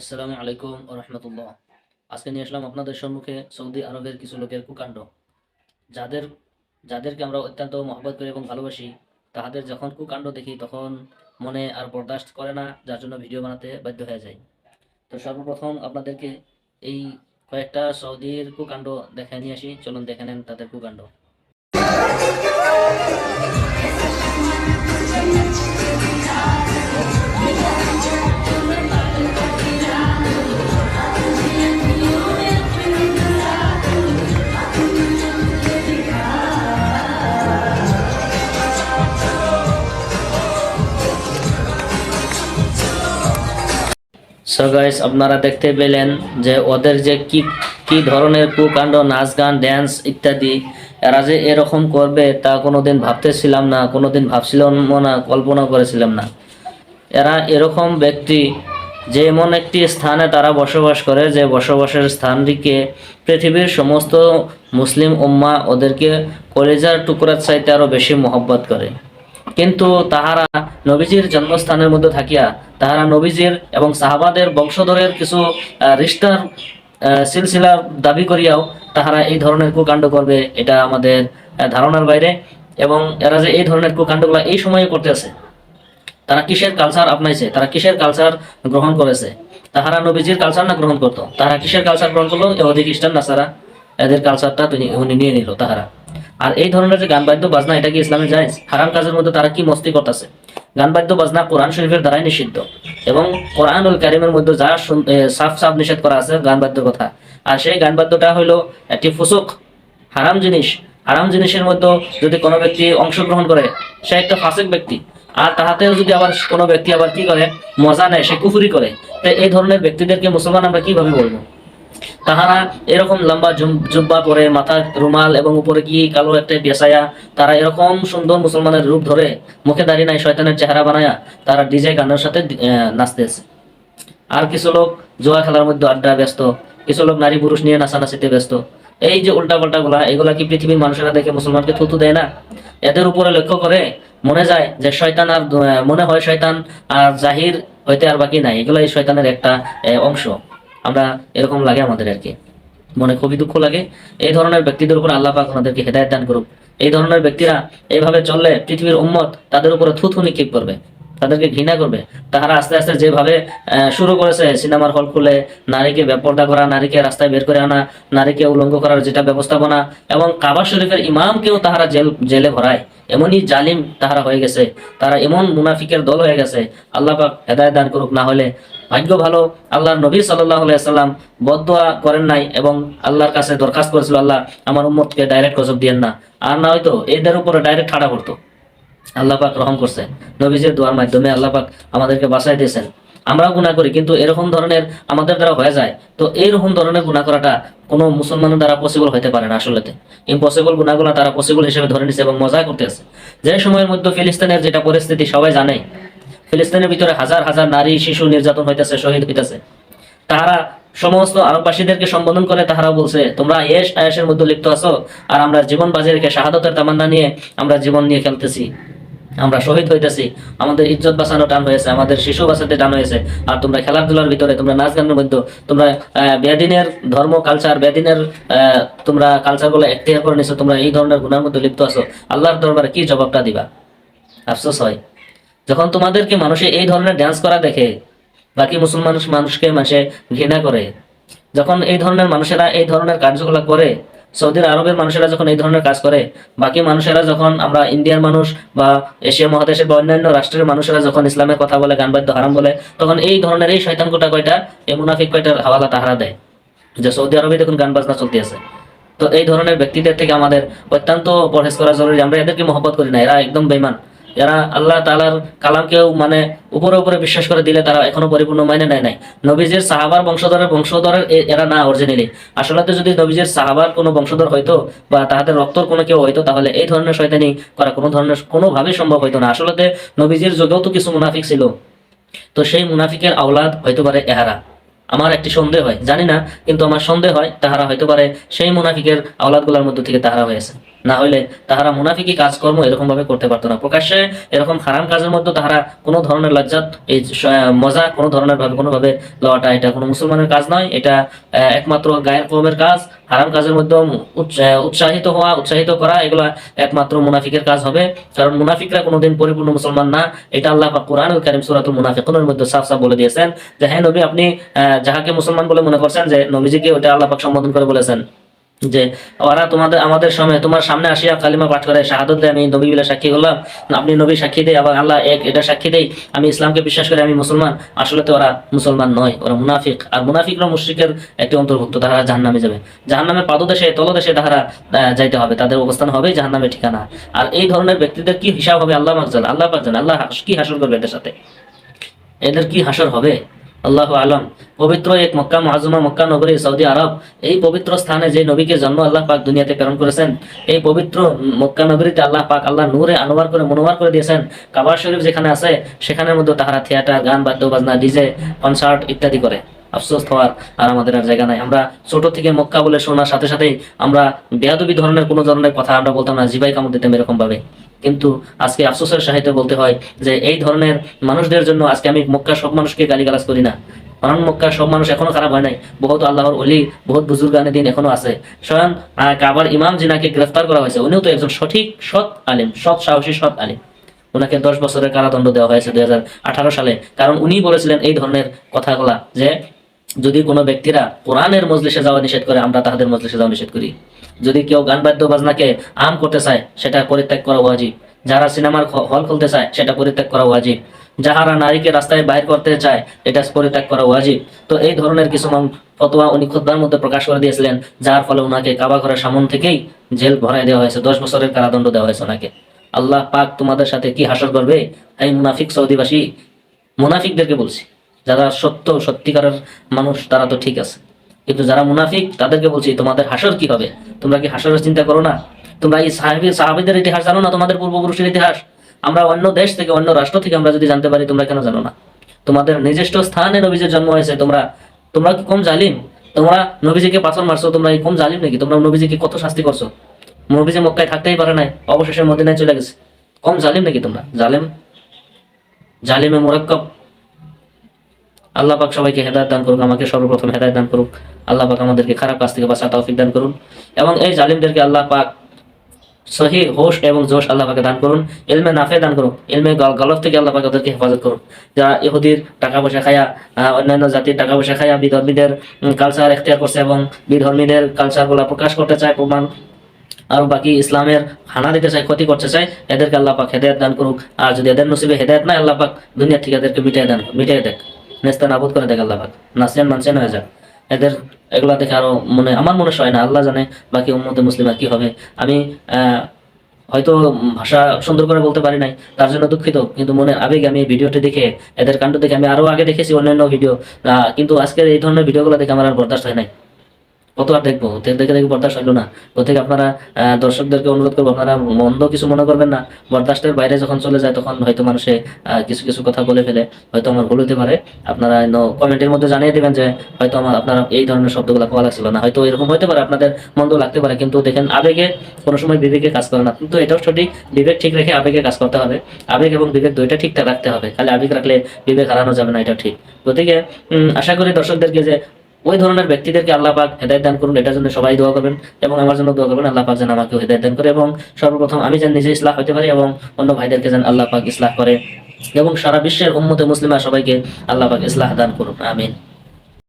আসসালামু আলাইকুম রহমতুল্লাহ। আজকে নিয়ে আসলাম আপনাদের সম্মুখে সৌদি আরবের কিছু লোকের কুকাণ্ড। যাদের যাদেরকে আমরা অত্যন্ত মহব্বত করি এবং ভালোবাসি, তাহাদের যখন কুকাণ্ড দেখি, তখন মনে আর বরদাস্ত করে না, যার জন্য ভিডিও বানাতে বাধ্য হয়ে যায়। তো সর্বপ্রথম আপনাদেরকে এই কয়েকটা সৌদির কুকাণ্ড দেখে নিয়ে আসি। চলুন দেখে নেন তাদের কুকাণ্ড। সো গাইস আপনারা দেখতে পেলেন যে ওদের যে কি কি ধরনের কুকাণ্ড, নাচ গান ড্যান্স ইত্যাদি, এরা যে এরকম করবে তা কোনোদিন ভাবতেছিলাম না, কোনোদিন ভাবছিলাম না, কল্পনা করেছিলাম না। এরা এরকম ব্যক্তি, যে এমন একটি স্থানে তারা বসবাস করে, যে বসবাসের স্থানটিকে পৃথিবীর সমস্ত মুসলিম উম্মা ওদেরকে কলেজার টুকরার চাইতে আরও বেশি মহব্বত করে। কিন্তু তাহারা নবীজির জন্মস্থানের মধ্যে থাকিয়া তাহারা নবীজির এবং সাহাবাদের বংশধরের কিছু আহ, সিলসিলার দাবি করিয়াও তাহারা এই ধরনের কুকাণ্ড করবে এটা আমাদের ধারণার বাইরে। এবং এরা যে এই ধরনের কুকাণ্ডগুলো এই সময়ে করতেছে তারা কিসের কালচার আপনাইছে তারা কিসের কালচার গ্রহণ করেছে? তাহারা নবীজির কালচার না গ্রহণ করতো? তারা কিসের কালচার গ্রহণ করল? এহুদি খ্রিস্টান নাসারা এদের কালচারটা উনি নিয়ে নিল তাহারা। আর এই ধরনের যে গান বাদ্য বাজনা, এটা কি ইসলামে যায় হারাম কাজের মধ্যে তারা কি মস্তি করতেছে? গান বাদ্য বাজনা কোরআন শরীফের দ্বারাই নিষিদ্ধ। এবং কোরআনুল কারিমের মধ্যে যা সাফ সাফ নিষেধ করা আছে গান বাদ্যর কথা। আর সেই গান বাদ্যটা হলো একটি ফুসুক, হারাম জিনিস। হারাম জিনিসের মধ্যে যদি কোনো ব্যক্তি অংশগ্রহণ করে, সে একটা ফাসিক ব্যক্তি। আর তাহাতেও যদি আবার কোনো ব্যক্তি আবার কি করে, মজা নেয়, সে কুফুরি করে তো এই ধরনের ব্যক্তিদেরকে মুসলমান আমরা কীভাবে বলব? তাহারা এরকম লম্বা জুব্বা পরে মাথা রুমাল এবং উপরে কি কালো একটা বেসায়া তারা এরকম সুন্দর মুসলমানের রূপ ধরে মুখে দাঁড়িয়ে নাই শয়তানের চেহারা বানায়া তারা ডিজে গানের সাথে নাচতেছে। আর কিছু লোক জোয়া খেলার মধ্যে আড্ডা ব্যস্ত, কিছু লোক নারী পুরুষ নিয়ে নাচানাচিতে ব্যস্ত। এই যে উল্টা পাল্টা গুলা এগুলা কি পৃথিবীর মানুষেরা দেখে মুসলমানকে থুতু দেয় না? এদের উপরে লক্ষ্য করে মনে যায় যে শয়তান আর মনে হয় শয়তান আর জাহির হইতে আর বাকি নাই। এগুলো এই শয়তানের একটা অংশ। আমরা এরকম লাগে আমাদের আর কি। মনে খুবই দুঃখ লাগে। এই ধরনের ব্যক্তিদের উপর আল্লাহ পাক ওনাদেরকে হেদায়ত দান করুক। এই ধরনের ব্যক্তিরা এইভাবে চললে পৃথিবীর উম্মত তাদের উপরে থুথু নিক্ষেপ করবে। তাদেরকে ঘৃণা করবে। তাহারা আস্তে আস্তে যেভাবে শুরু করেছে, সিনেমার হল খুলে, নারীকে বেপর্দা করা, নারীকে রাস্তায় বের করে আনা, নারীকে উলঙ্গ করার যেটা ব্যবস্থাপনা, এবং কাবা শরীফের ইমামকেও তাহারা জেল, জেলে ভরায়। এমনই জালিম তাহারা হয়ে গেছে। তারা এমন মুনাফিকের দল হয়ে গেছে। আল্লাহ পাক হেদায়ত দান করুক না হলে। ভাগ্য ভালো, আল্লাহর নবী সাল্লাহ সাল্লাম বদোয়া করেন নাই এবং আল্লাহর কাছে দরখাস্ত করেছিল, আল্লাহ, আমার উম্মতকে ডাইরেক্ট গজব দিয়েন না। আর না হয়তো এদের উপরে ডাইরেক্ট ঠাড়া করতো। আল্লাহ পাক রহম করছে। নবীজের দোয়ার মাধ্যমে আল্লাহ পাক আমাদেরকে বাঁচাই দিয়েছেন। আমরাও গুণা করি, কিন্তু এরকম ধরনের আমাদের দ্বারা হয়ে যায়। তো এইরকম ধরনের গুণা করাটা কোনো মুসলমানের দ্বারা পসিবল হতে পারে না আসলেতে। ইম্পসিবল গুণাগুলো তারা পসিবল হিসেবে ধরে নিচ্ছে এবং মজা করতেছে যে সময়ের মধ্যে ফিলিস্তিনের যেটা পরিস্থিতি, সবাই জানে, ফিলিস্তিনের ভিতরে হাজার হাজার নারী, শিশু নির্যাতন হইতেছে, শহীদ হইতেছে। তাহারা সমস্ত আরববাসীদেরকে সম্বোধন করে তাহারা বলছে, তোমরা এস আয়াসের মধ্যে লিপ্ত আছো, আর আমরা জীবন বাজে রেখে শাহাদতের তামান্না নিয়ে আমরা জীবন নিয়ে খেলতেছি। আমরা শহীদ হইতেছি, আমাদের ইজ্জত বাঁচানো টান হয়েছে আমাদের শিশু বাঁচাতে টান হয়েছে আর তোমরা খেলাধুলার ভিতরে, তোমরা নাচ গানের মধ্যে, তোমরা বেদিনের ধর্ম কালচার বেদিনের তোমরা কালচারগুলো এখতিয়ার করে নিছো, তোমরা এই ধরনের গুণার মধ্যে লিপ্ত আছো, আল্লাহর দরবারে কি জবাবটা দিবা? আফসোস হয়। যখন তোমাদেরকে মানুষে এই ধরনের ডান্স করা দেখে, বাকি মুসলমান মানুষকে মানুষে ঘৃণা করে, যখন এই ধরনের মানুষেরা এই ধরনের কার্যকলাপ করে সৌদি আরবের মানুষেরা যখন এই ধরনের কাজ করে, বাকি মানুষেরা যখন আমরা ইন্ডিয়ার মানুষ বা এশিয়া মহাদেশের বা অন্যান্য রাষ্ট্রের মানুষেরা যখন ইসলামের কথা বলে গান বাদ্য হারাম বলে, তখন এই ধরনের এই শয়তান কোটা কয়টা, এই মুনাফিক কয়টার হাওয়ালা তাহারা দেয়? যে সৌদি আরবে দেখুন গান বাজনা চলতে আছে। তো এই ধরনের ব্যক্তিদের থেকে আমাদের অত্যন্ত পরহেজ করা জরুরি। আমরা এদেরকে মহব্বত করি না, এরা একদম বেইমান এরা আল্লাহ তালার কালামকেও মানে উপরে উপরে বিশ্বাস করে দিলে তারা এখনও পরিপূর্ণ মাইনে নেয় নাই। নবীজের সাহাবার বংশধরের বংশধরের এরা না অরিজিনালি আসলে যদি নবীজের সাহাবার কোনো বংশধর হইতো বা তাহাদের রক্তর কোনো কেউ হইতো, তাহলে এই ধরনের শয়তানি করা কোনো ধরনের কোনোভাবেই সম্ভব হইতো না। আসলে নবীজির যুগেও তো কিছু মুনাফিক ছিল, তো সেই মুনাফিকের আওলাদ হইতে পারে এহারা। আমার একটি সন্দেহ হয়, জানি না, কিন্তু আমার সন্দেহ হয় তাহারা হইতে পারে সেই মুনাফিকের আওলাদগুলোর মধ্যে থেকে তাহারা হয়েছে না হলে তাহারা মুনাফিকি কাজকর্ম এরকম ভাবে করতে পারতো না। প্রকাশ্যে এরকম হারাম কাজের মধ্যে তাহারা কোনো ধরনের লজ্জাত, এই মজা কোনো ধরনের ভাবে কোনোভাবে লওয়াটা এটা কোনো মুসলমানের কাজ নয়। এটা একমাত্র গায়ের কমের কাজ। হারাম কাজের মধ্যে উৎসাহিত হওয়া, উৎসাহিত করা, এগুলা একমাত্র মুনাফিকের কাজ হবে। কারণ মুনাফিকরা কোনোদিন পরিপূর্ণ মুসলমান না। এটা আল্লাহ পাক কোরআনুল কারীম সূরাতুল মুনাফিকুনের মধ্যে সাফ সাফ বলে দিয়েছেন যে হ্যাঁ নবী, আপনি যাহাকে মুসলমান বলে মনে করছেন যে, নবীজিকে ওটা আল্লাহ সম্বোধন করে বলেছেন। যে ওরা তোমাদের, আমাদের সময়, তোমার সামনে আসিয়া কালিমা পাঠ করে শাহাদত দেয়, আমি নবী বলে সাক্ষী করলাম। আপনি নবী সাক্ষী দেয়, আবার আল্লাহ এক এটা সাক্ষী দেয়। আমি ইসলামকে বিশ্বাস করি, আমি মুসলমান। আসলে তো ওরা মুসলমান নয়, ওরা মুনাফিক। আর মুনাফিকরা মুশ্রিকের একটি অন্তর্ভুক্ত, তারা জাহান্নামে যাবে। জাহান্নামের পাদদেশে, তলদেশে তাহারা যাইতে হবে। তাদের অবস্থান হবে জাহান্নামের ঠিকানা। আর এই ধরনের ব্যক্তিদের কি হিসাব হবে? আল্লাহ মাকজাল আল্লাহ পাক জানে। আল্লাহ কি হাসল করবে এদের সাথে? এদের কি হাসর হবে? আল্লাহ আলম। পবিত্র এক মক্কা, মহাজুমা মক্কা নগরী সৌদি আরব। এই পবিত্র স্থানে যে নবীকে জন্ম আল্লাহ পাক দুনিয়াতে প্রেরণ করেছেন, এই পবিত্র মক্কা নগরীতে আল্লাহ পাক আল্লাহ নূরে আনোয়ার করে মনোয়ার করে দিয়েছেন। কাবার শরীফ যেখানে আছে, সেখানের মধ্যে তাহারা থিয়েটার, গান বাদ্য বাজনা ডিজে, কনসার্ট ইত্যাদি করে। আফসোস হওয়ার আর আমাদের আর জায়গা নাই। আমরা ছোট থেকে মক্কা বলে শোনার সাথে সাথেই আমরা বেয়াদবি ধরনের কোনো ধরনের কথা আমরা বলতাম না, জিবাই কামড় দিতাম এরকম ভাবে কিন্তু আজকে আফসোসের সাহিত্য বলতে হয় যে এই ধরনের মানুষদের জন্য আজকে আমি মক্কা সব মানুষকে গালিগালাজ করি না। কারণ মক্কার সব মানুষ এখনও খারাপ হয় নাই। বহুত আল্লাহর অলি বহুত বুজুর্গানে দিন এখনও আছে। স্বয়ং কাবার ইমাম জিনাকে গ্রেফতার করা হয়েছে, উনিও তো একজন সঠিক সৎ আলিম, সৎ সাহসী, সৎ আলিম। ওনাকে দশ বছরের কারাদণ্ড দেওয়া হয়েছে দুই হাজার আঠারো সালে। কারণ উনি বলেছিলেন এই ধরনের কথাগুলা যে যদি কোনো ব্যক্তিরা কোরআনের মজলিসে যাওয়া নিষেধ করে, আমরা তাদের মজলিসে যাওয়া নিষেধ করি। যদি কেউ গান বাদ্য বাজনাকে আম করতে চায়, সেটা পরিত্যাগ করা ওয়াজিব। যারা সিনেমার হল খুলতে চায়, সেটা পরিত্যাগ করা ওয়াজিব। যাহারা নারীকে রাস্তায় বাইর করতে চায়, এটা পরিত্যাগ করা ওয়াজিব। তো এই ধরনের কিছু ফতোয়া উনি খুদ্বার মধ্যে প্রকাশ করে দিয়েছিলেন, যার ফলে ওনাকে কাবা ঘরের সামন থেকেই জেল ভরাই দেওয়া হয়েছে। দশ বছরের কারাদণ্ড দেওয়া হয়েছে ওনাকে আল্লাহ পাক তোমাদের সাথে কি হাসর করবে? এই মুনাফিক সৌদিবাসী মুনাফিকদেরকে বলছি। যারা সত্য, সত্যিকারের মানুষ, তারা তো ঠিক আছে। কিন্তু যারা মুনাফিক, তাদেরকে বলছি, তোমাদের হাসর কি হবে? তোমরা কি হাসরের চিন্তা করো না? তোমরা এই সাহাবি, সাহাবিদের ইতিহাস জানো না? তোমাদের পূর্বপুরুষের ইতিহাস? আমরা অন্য দেশ থেকে, অন্য রাষ্ট্র থেকে আমরা যদি জানতে পারি, তোমরা কেন জানো না? তোমাদের নিজস্ব স্থানে নবীজের জন্ম হয়েছে, তোমরা তোমরা কি কম জালিম? তোমরা নবীজিকে পাথর মারছো, তোমরা কি কম জালিম নাকি? তোমরা নবীজিকে কত শাস্তি করছ? নবীজি মক্কায় থাকতেই পারে নাই, অবশেষে মদিনায় চলে গেছে। কম জালিম নাকি তোমরা? জালিম? জালিমে মোরাক্কব। আল্লাহ পাক সবাইকে হেদায়ত দান করুক, আমাকে সর্বপ্রথম হেদায়ত দান করুক। আল্লাহ পাক আমাদেরকে খারাপ কাজ থেকে বাঁচা তৌফিক দান করুন। এবং এই জালিমদেরকে আল্লাহ পাক সহি হোশ এবং জোশ আল্লাহ পাকে দান করুন এলমে নাফে দান করুন এলমে গল- গলফ থেকে আল্লাহ পাক ওদেরকে হেফাজত করুন। যারা ইহুদির টাকা পয়সা খায়া অন্যান্য জাতির টাকা পয়সা খায়া বিধর্মীদের কালচার এখতিয়ার করছে এবং বিধর্মীদের কালচারগুলা প্রকাশ করতে চায়, প্রমাণ আর বাকি ইসলামের হানা দিতে চায়, ক্ষতি করতে চায়, এদেরকে আল্লাহ পাক হেদায়ত দান করুক। আর যদি এদের নসিবে হেদায়ত নাই, আল্লাহ পাক দুনিয়া থেকে এদেরকে মিটাই দান মিটাই দেখ। নেস্তা নাবুদ করে দেখ আল্লাহ নাসিয়ান মানসিয়ান হয়ে যাক এদের এগুলা দেখে আরও মনে, আমার মনে হয় না, আল্লাহ জানে বাকি উম্মতে মুসলিমা কি হবে। আমি হয়তো ভাষা সুন্দর করে বলতে পারি নাই, তার জন্য দুঃখিত, কিন্তু মনে আবেগ আমি ভিডিওটি দেখে, এদের কাণ্ড দেখে আমি আরও আগে দেখেছি অন্যান্য ভিডিও। কিন্তু আজকের এই ধরনের ভিডিওগুলো দেখে আমার আর বরদাস্ত হয় নাই। কত আর দেখব? দেখে দেখে বরদাস্ত হইল না। থেকে আপনারা দর্শকদেরকে অনুরোধ করব, আপনারা মন্দ কিছু মনে করবেন না। বরদাস্তের বাইরে যখন চলে যায়, তখন হয়তো মানুষে কিছু কিছু কথা বলে ফেলে। হয়তো আমার ভুল হতে পারে। আপনারা কমেন্টের মধ্যে জানিয়ে দিবেন যে, হয়তো আমার, আপনারা এই ধরনের শব্দগুলো কোয়া লাগছিল না। হয়তো এরকম হতে পারে, আপনাদের মন্দ লাগতে পারে। কিন্তু দেখেন, আবেগে কোনো সময় বিবেকে কাজ করে না। কিন্তু এটাও সঠিক, বিবেক ঠিক রেখে আবেগে কাজ করতে হবে। আবেগ এবং বিবেক দুইটা ঠিকঠাক রাখতে হবে। খালি আবেগ রাখলে বিবেক হারানো যাবে না, এটা ঠিক। গতিকে আশা করি দর্শকদেরকে যে ওই ধরনের ব্যক্তিদেরকে আল্লাহ পাক হেদায়ত দান করুন, এটার জন্য সবাই দোয়া করবেন এবং আমার জন্য দোয়া করবেন, আল্লাহ পাক যেন আমাকে হেদায়ত দান করে এবং সর্বপ্রথম আমি যেন নিজে ইসলাম হতে পারি এবং অন্য ভাইদেরকে যেন আল্লাহ পাক ইসলাম করে এবং সারা বিশ্বের উম্মতে মুসলিমা সবাইকে আল্লাহ পাক ইসলাহ দান করুন, আমিন।